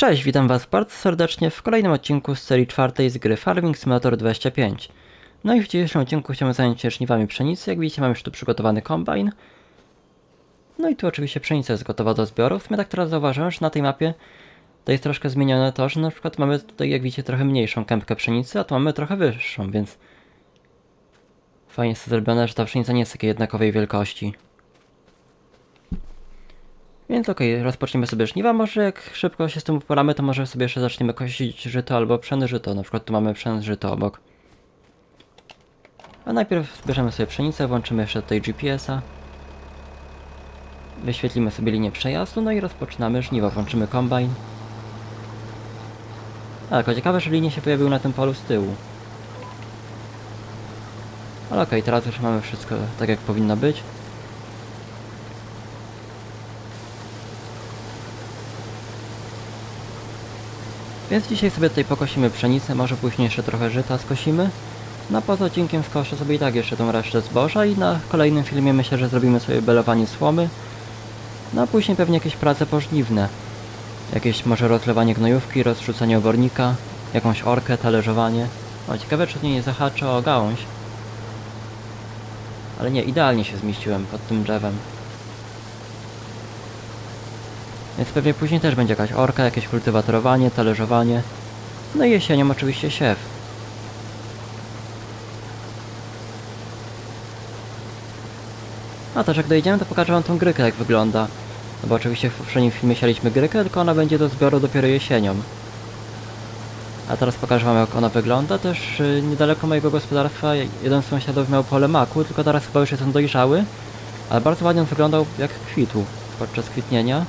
Cześć, witam Was bardzo serdecznie w kolejnym odcinku z serii czwartej z gry Farming Simulator 25. No i w dzisiejszym odcinku chciałem zająć się żniwami pszenicy. Jak widzicie mam już tu przygotowany kombajn. No i tu oczywiście pszenica jest gotowa do zbioru. W sumie tak teraz zauważyłem, że na tej mapie to jest troszkę zmienione to, że na przykład mamy tutaj jak widzicie trochę mniejszą kępkę pszenicy, a tu mamy trochę wyższą, więc fajnie jest to zrobione, że ta pszenica nie jest takiej jednakowej wielkości. Więc okej, rozpoczniemy sobie żniwa. Może jak szybko się z tym uporamy, to może sobie jeszcze zaczniemy kosić żyto albo pszeny żyto. Na przykład tu mamy pszeny żyto obok. A najpierw zbierzemy sobie pszenicę, włączymy jeszcze tutaj GPS-a. Wyświetlimy sobie linię przejazdu, no i rozpoczynamy żniwo. Włączymy kombajn. A, tylko ciekawe, że linie się pojawiły na tym polu z tyłu. Ale okej, teraz już mamy wszystko tak jak powinno być. Więc dzisiaj sobie tutaj pokosimy pszenicę, może później jeszcze trochę żyta skosimy. No poza odcinkiem skoszę sobie i tak jeszcze tą resztę zboża i na kolejnym filmie myślę, że zrobimy sobie belowanie słomy. No a później pewnie jakieś prace pożniwne. Jakieś może rozlewanie gnojówki, rozrzucanie obornika, jakąś orkę, talerzowanie. O, ciekawe czy nie zahaczę o gałąź. Ale nie, idealnie się zmieściłem pod tym drzewem. Więc pewnie później też będzie jakaś orka, jakieś kultywatorowanie, talerzowanie. No i jesienią oczywiście siew. A też jak dojedziemy to pokażę wam tą grykę jak wygląda. No bo oczywiście w poprzednim filmie sialiśmy grykę, tylko ona będzie do zbioru dopiero jesienią. A teraz pokażę wam jak ona wygląda. Też yy, niedaleko mojego gospodarstwa jeden z sąsiadów miał pole maku, tylko teraz chyba już jest on dojrzały. Ale bardzo ładnie on wyglądał jak kwitł podczas kwitnienia.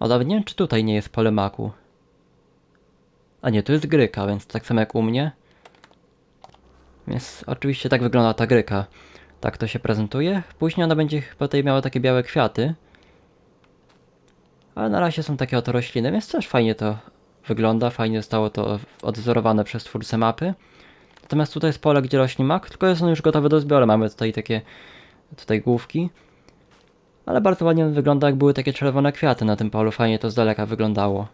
Nawet nie wiem, czy tutaj nie jest pole maku. A nie, tu jest gryka, więc tak samo jak u mnie. Więc oczywiście tak wygląda ta gryka. Tak to się prezentuje. Później ona będzie tutaj miała takie białe kwiaty. Ale na razie są takie oto rośliny, więc też fajnie to wygląda. Fajnie zostało to odwzorowane przez twórcę mapy. Natomiast tutaj jest pole, gdzie rośnie mak, tylko jest on już gotowy do zbioru. Mamy tutaj takie tutaj główki. Ale bardzo ładnie wygląda, jak były takie czerwone kwiaty na tym polu. Fajnie to z daleka wyglądało.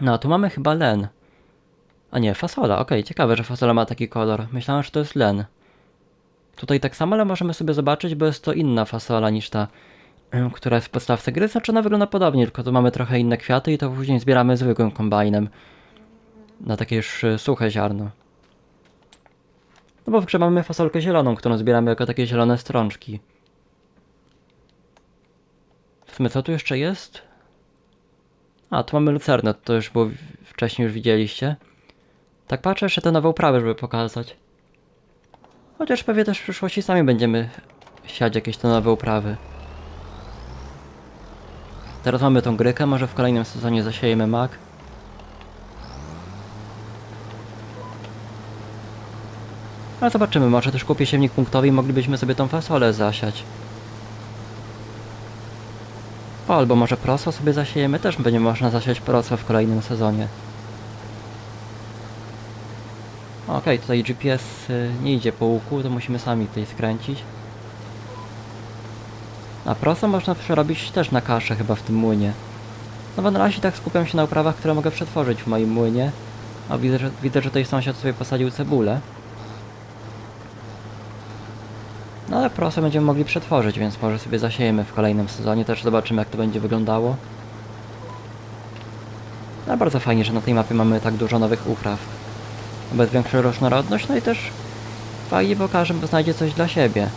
No, tu mamy chyba len. A nie, fasola. Okej, okay, ciekawe, że fasola ma taki kolor. Myślałem, że to jest len. Tutaj tak samo, ale możemy sobie zobaczyć, bo jest to inna fasola niż ta, która jest w podstawce gry. Znaczy ona wygląda podobnie, tylko tu mamy trochę inne kwiaty i to później zbieramy zwykłym kombajnem. Na takie już e, suche ziarno. No bo w grze mamy fasolkę zieloną, którą zbieramy jako takie zielone strączki. W sumie co tu jeszcze jest? A, tu mamy lucernę, to już było wcześniej już widzieliście. Tak patrzę jeszcze te nowe uprawy, żeby pokazać. Chociaż pewnie też w przyszłości sami będziemy siać jakieś te nowe uprawy. Teraz mamy tą grykę, może w kolejnym sezonie zasiejemy mak. Ale zobaczymy, może też kupię siewnik punktowy i moglibyśmy sobie tą fasolę zasiać. O, albo może proso sobie zasiejemy, też będzie można zasiać proso w kolejnym sezonie. Okej, okay, tutaj GPS y, nie idzie po łuku, to musimy sami tutaj skręcić. A proso można przerobić też na kaszę chyba w tym młynie. No bo na razie tak skupiam się na uprawach, które mogę przetworzyć w moim młynie. A widzę, że, widzę, że tutaj sąsiad sobie posadził cebulę. No ale prosto będziemy mogli przetworzyć, więc może sobie zasiejemy w kolejnym sezonie, też zobaczymy jak to będzie wyglądało. No bardzo fajnie, że na tej mapie mamy tak dużo nowych upraw. Bez większą różnorodność, no i też fajnie, bo każdy znajdzie coś dla siebie.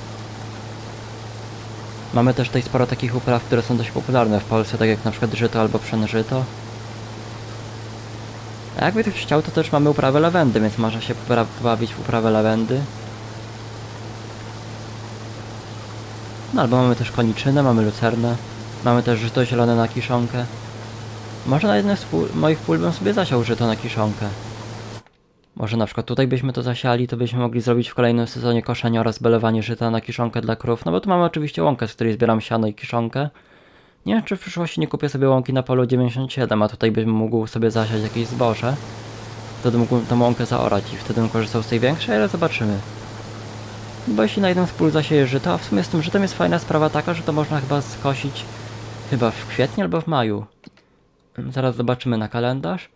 Mamy też tutaj sporo takich upraw, które są dość popularne w Polsce, tak jak na przykład żyto albo pszenżyto. A jakby ktoś chciał, to też mamy uprawę lawendy, więc można się pobawić w uprawę lawendy. No albo mamy też koniczynę, mamy lucernę, mamy też żyto zielone na kiszonkę. Może na jednej z moich pól bym sobie zasiał żyto na kiszonkę. Może na przykład tutaj byśmy to zasiali, to byśmy mogli zrobić w kolejnym sezonie koszenie oraz belowanie żyta na kiszonkę dla krów. No bo tu mamy oczywiście łąkę, z której zbieram siano i kiszonkę. Nie wiem, czy w przyszłości nie kupię sobie łąki na polu 97, a tutaj bym mógł sobie zasiać jakieś zboże. Wtedy mógłbym tą łąkę zaorać i wtedy bym korzystał z tej większej, ale zobaczymy. Bo jeśli na jeden z pól zasieje żyto, a w sumie z tym żytem jest fajna sprawa taka, że to można chyba skosić chyba w kwietniu albo w maju. Zaraz zobaczymy na kalendarz.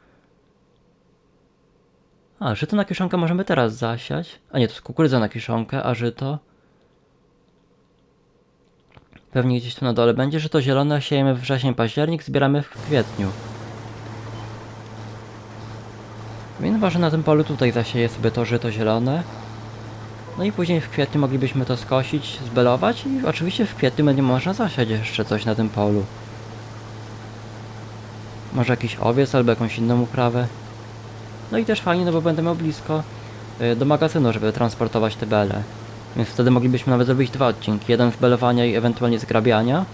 A, żyto na kiszonkę możemy teraz zasiać. A nie, to jest kukurydza na kiszonkę, a żyto... Pewnie gdzieś tu na dole będzie, że to zielone siejemy w wrzesień, październik, zbieramy w kwietniu. Więc może na tym polu tutaj zasieję sobie to żyto zielone. No i później w kwietniu moglibyśmy to skosić, zbelować i oczywiście w kwietniu będzie można zasiać jeszcze coś na tym polu. Może jakiś owiec albo jakąś inną uprawę. No i też fajnie, no bo będę miał blisko y, do magazynu, żeby transportować te bele. Więc wtedy moglibyśmy nawet zrobić dwa odcinki. Jeden z belowania i ewentualnie zgrabiania.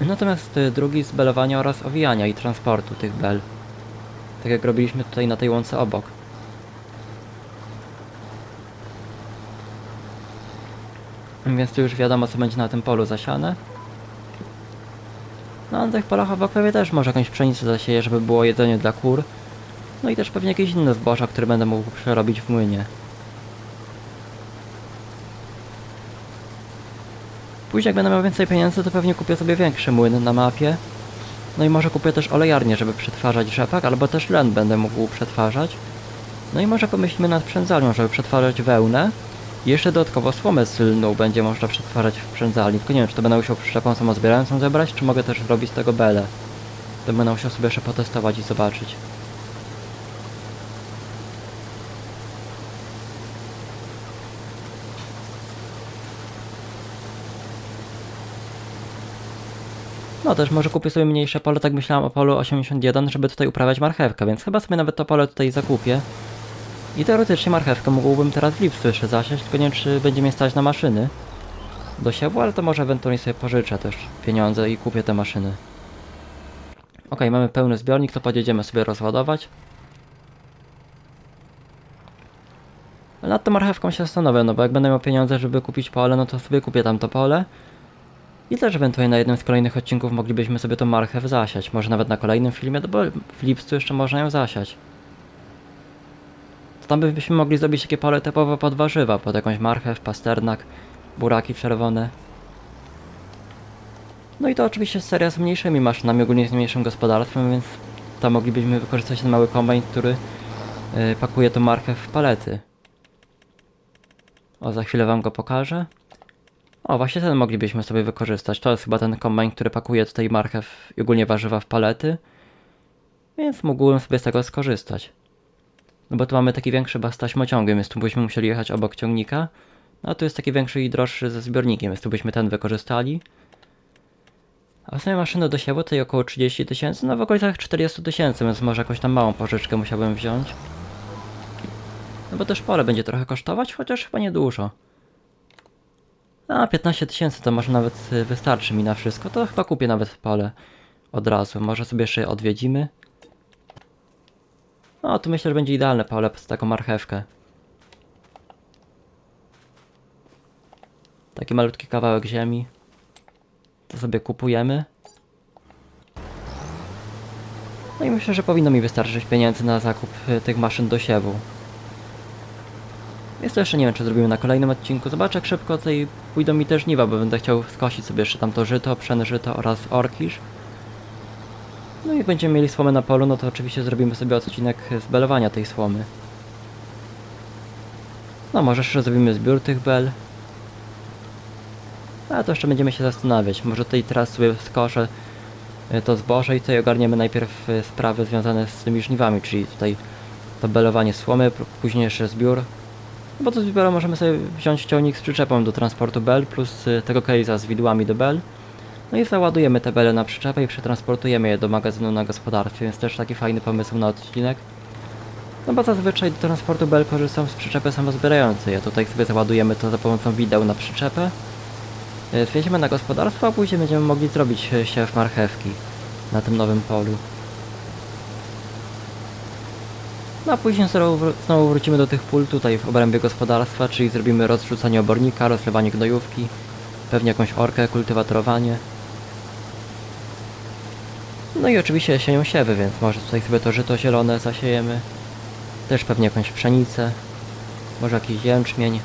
Natomiast y, drugi z belowania oraz owijania i transportu tych bel. Tak jak robiliśmy tutaj na tej łące obok. Więc tu już wiadomo co będzie na tym polu zasiane. No na tych polach obok pewnie też może jakąś pszenicę zasieję, żeby było jedzenie dla kur. No i też pewnie jakieś inne zboża, które będę mógł przerobić w młynie. Później jak będę miał więcej pieniędzy, to pewnie kupię sobie większy młyn na mapie. No i może kupię też olejarnię, żeby przetwarzać rzepak, albo też len będę mógł przetwarzać. No i może pomyślimy nad przędzalnią, żeby przetwarzać wełnę. Jeszcze dodatkowo słomę sylną będzie można przetwarzać w przędzalni. Tylko nie wiem, czy to będę musiał przyczepą samozbierającą zebrać, czy mogę też zrobić z tego belę. To będę musiał sobie jeszcze potestować i zobaczyć. No też może kupię sobie mniejsze pole, tak myślałem o polu 81, żeby tutaj uprawiać marchewkę, więc chyba sobie nawet to pole tutaj zakupię. I teoretycznie marchewkę mógłbym teraz w lipcu jeszcze zasiać, tylko nie wiem czy będzie mnie stać na maszyny do siewu, ale to może ewentualnie sobie pożyczę też pieniądze i kupię te maszyny. Ok, mamy pełny zbiornik, to podjedziemy sobie rozładować. Nad tą marchewką się zastanowię, no bo jak będę miał pieniądze, żeby kupić pole, no to sobie kupię tam to pole. I też ewentualnie na jednym z kolejnych odcinków moglibyśmy sobie tą marchew zasiać. Może nawet na kolejnym filmie, no bo w lipcu jeszcze można ją zasiać. To tam byśmy mogli zrobić takie pole typowo pod warzywa, pod jakąś marchew, pasternak, buraki czerwone. No i to oczywiście seria z mniejszymi maszynami, ogólnie z mniejszym gospodarstwem, więc tam moglibyśmy wykorzystać ten mały kombajn, który yy, pakuje tą marchew w palety. O, za chwilę wam go pokażę. O, właśnie ten moglibyśmy sobie wykorzystać. To jest chyba ten kombajn, który pakuje tutaj marchew i ogólnie warzywa w palety. Więc mógłbym sobie z tego skorzystać. No bo tu mamy taki większy bas taśmociągiem, więc tu byśmy musieli jechać obok ciągnika. No a tu jest taki większy i droższy ze zbiornikiem, więc tu byśmy ten wykorzystali. A w sumie maszyny do siewu tutaj około 30 tysięcy, no w okolicach 40 tysięcy, więc może jakąś tam małą pożyczkę musiałbym wziąć. No bo też pole będzie trochę kosztować, chociaż chyba niedużo. A 15 tysięcy to może nawet y, wystarczy mi na wszystko, to chyba kupię nawet pole od razu. Może sobie jeszcze je odwiedzimy. No, tu myślę, że będzie idealne pole z taką marchewkę. Taki malutki kawałek ziemi. To sobie kupujemy. No i myślę, że powinno mi wystarczyć pieniędzy na zakup y, tych maszyn do siewu. Jest to jeszcze nie wiem, czy zrobimy na kolejnym odcinku. Zobaczę, jak szybko tutaj pójdą mi te żniwa, bo będę chciał skosić sobie jeszcze żyto, pszenne żyto oraz orkisz. No i będziemy mieli słomę na polu, no to oczywiście zrobimy sobie odcinek z belowania tej słomy. No może jeszcze zrobimy zbiór tych bel. Ale to jeszcze będziemy się zastanawiać. Może tutaj teraz sobie skoszę y, to zboże i tutaj ogarniemy najpierw y, sprawy związane z tymi żniwami, czyli tutaj to belowanie słomy, później jeszcze zbiór. No Bo do zbiora możemy sobie wziąć ciągnik z przyczepą do transportu bel plus y, tego case'a z widłami do bel. No i załadujemy te bele na przyczepę i przetransportujemy je do magazynu na gospodarstwie, więc też taki fajny pomysł na odcinek. No bo zazwyczaj do transportu bel korzystam z przyczepy samozbierającej, a tutaj sobie załadujemy to za pomocą wideł na przyczepę. Zwieziemy na gospodarstwo, a później będziemy mogli zrobić y, siew marchewki na tym nowym polu. No a później znowu wrócimy do tych pól tutaj w obrębie gospodarstwa, czyli zrobimy rozrzucanie obornika, rozlewanie gnojówki, pewnie jakąś orkę, kultywatorowanie. No i oczywiście jesienią siewy, więc może tutaj sobie to żyto zielone zasiejemy. Też pewnie jakąś pszenicę, może jakiś jęczmień.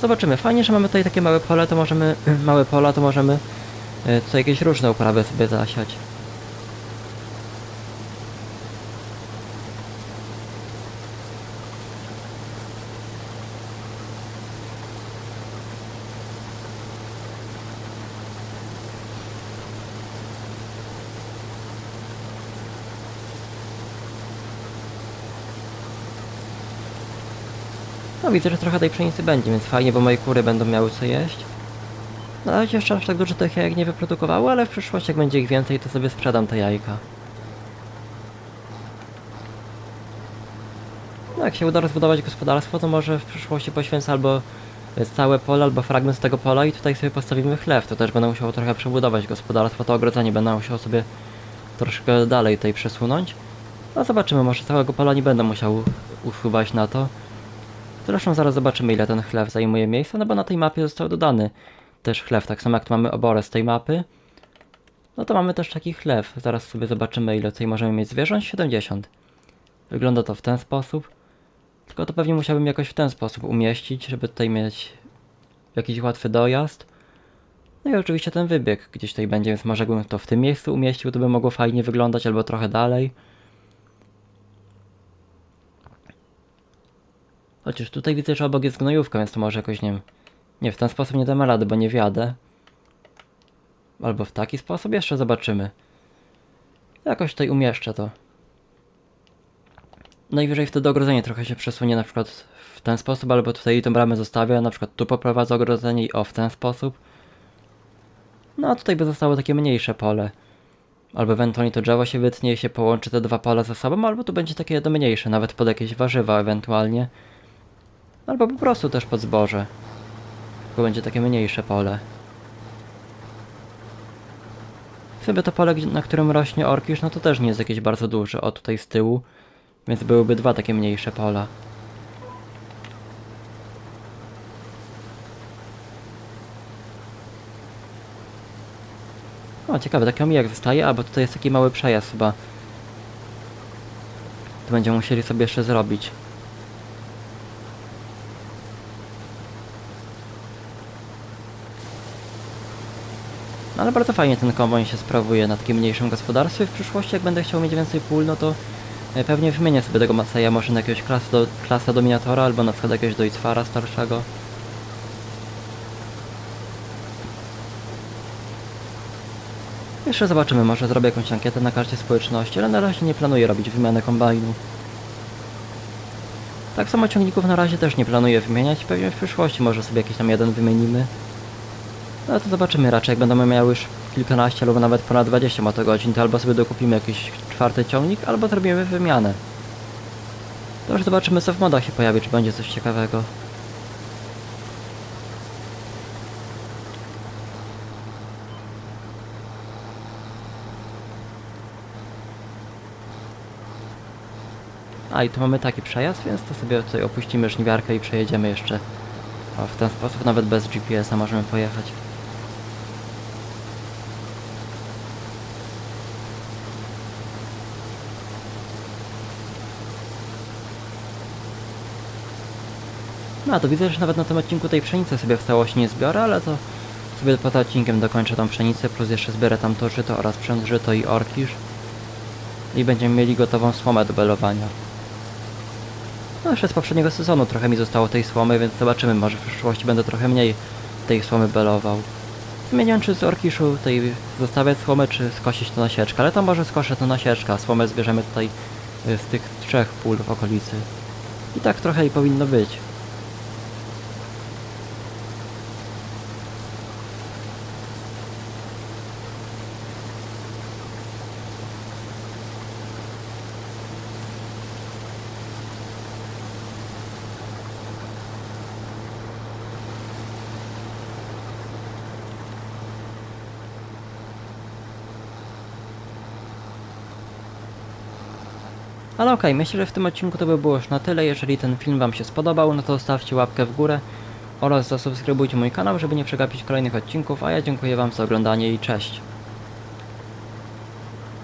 Zobaczymy. Fajnie, że mamy tutaj takie małe pole, to możemy... małe pola, to możemy y, tutaj jakieś różne uprawy sobie zasiać. No widzę, że trochę tej pszenicy będzie, więc fajnie, bo moje kury będą miały co jeść. Na razie jeszcze aż tak dużo tych jajek nie wyprodukowały, ale w przyszłości jak będzie ich więcej, to sobie sprzedam te jajka. No jak się uda rozbudować gospodarstwo, to może w przyszłości poświęcę albo całe pole, albo fragment z tego pola i tutaj sobie postawimy chlew. To też będę musiał trochę przebudować gospodarstwo, to ogrodzenie będę musiał sobie troszkę dalej tutaj przesunąć. No zobaczymy, może całego pola nie będę musiał usuwać na to. Zresztą zaraz zobaczymy ile ten chlew zajmuje miejsca, no bo na tej mapie został dodany też chlew, tak samo jak mamy oborę z tej mapy. No to mamy też taki chlew, zaraz sobie zobaczymy ile tutaj możemy mieć zwierząt, 70. Wygląda to w ten sposób. Tylko to pewnie musiałbym jakoś w ten sposób umieścić, żeby tutaj mieć jakiś łatwy dojazd. No i oczywiście ten wybieg gdzieś tutaj będzie, więc może jakbym to w tym miejscu umieścił, to by mogło fajnie wyglądać, albo trochę dalej. Chociaż tutaj widzę, że obok jest gnojówka, więc to może jakoś, nie wiem... Nie, w ten sposób nie damy rady, bo nie wiadę. Albo w taki sposób, jeszcze zobaczymy. Jakoś tutaj umieszczę to. Najwyżej wtedy ogrodzenie trochę się przesunie na przykład w ten sposób, albo tutaj tą bramę zostawię, na przykład tu poprowadzę ogrodzenie i o w ten sposób. No a tutaj by zostało takie mniejsze pole. Albo ewentualnie to drzewo się wytnie i się połączy te dwa pola ze sobą, albo tu będzie takie jedno mniejsze, nawet pod jakieś warzywa ewentualnie. Albo po prostu też pod zboże. Tylko będzie takie mniejsze pole. Sobie to pole, na którym rośnie orkisz, no to też nie jest jakieś bardzo duże, o tutaj z tyłu. Więc byłyby dwa takie mniejsze pola. O, ciekawe, taki omijak zostaje, albo tutaj jest taki mały przejazd chyba. To będziemy musieli sobie jeszcze zrobić. No, ale bardzo fajnie ten kombajn się sprawuje na takim mniejszym gospodarstwie. W przyszłości jak będę chciał mieć więcej pól, no to e, pewnie wymienię sobie tego Maseja może na jakiegoś klas do, klasa dominatora, albo na przykład jakiegoś Deutzfara starszego. Jeszcze zobaczymy, może zrobię jakąś ankietę na karcie społeczności, ale na razie nie planuję robić wymiany kombajnu. Tak samo ciągników na razie też nie planuję wymieniać, pewnie w przyszłości może sobie jakiś tam jeden wymienimy. No to zobaczymy raczej, jak będziemy miały już kilkanaście albo nawet ponad 20 motogodzin, to albo sobie dokupimy jakiś czwarty ciągnik, albo zrobimy wymianę. To już zobaczymy co w modach się pojawi, czy będzie coś ciekawego. A i tu mamy taki przejazd, więc to sobie tutaj opuścimy żniwiarkę i przejedziemy jeszcze. O, w ten sposób nawet bez GPS-a możemy pojechać. A to widzę, że nawet na tym odcinku tej pszenicy sobie w całości nie zbiorę, ale to sobie poza odcinkiem dokończę tą pszenicę, plus jeszcze zbiorę tam to żyto oraz sprzęt żyto i orkisz. I będziemy mieli gotową słomę do belowania. No jeszcze z poprzedniego sezonu trochę mi zostało tej słomy, więc zobaczymy, może w przyszłości będę trochę mniej tej słomy belował. Zmieniam czy z orkiszu tej zostawiać słomę, czy skosić to na sieczkę, ale to może skoszę to na sieczkę, a słomę zbierzemy tutaj y, z tych trzech pól w okolicy. I tak trochę i powinno być. Ale okej, myślę, że w tym odcinku to by było już na tyle. Jeżeli ten film Wam się spodobał, no to zostawcie łapkę w górę oraz zasubskrybujcie mój kanał, żeby nie przegapić kolejnych odcinków, a ja dziękuję Wam za oglądanie i cześć.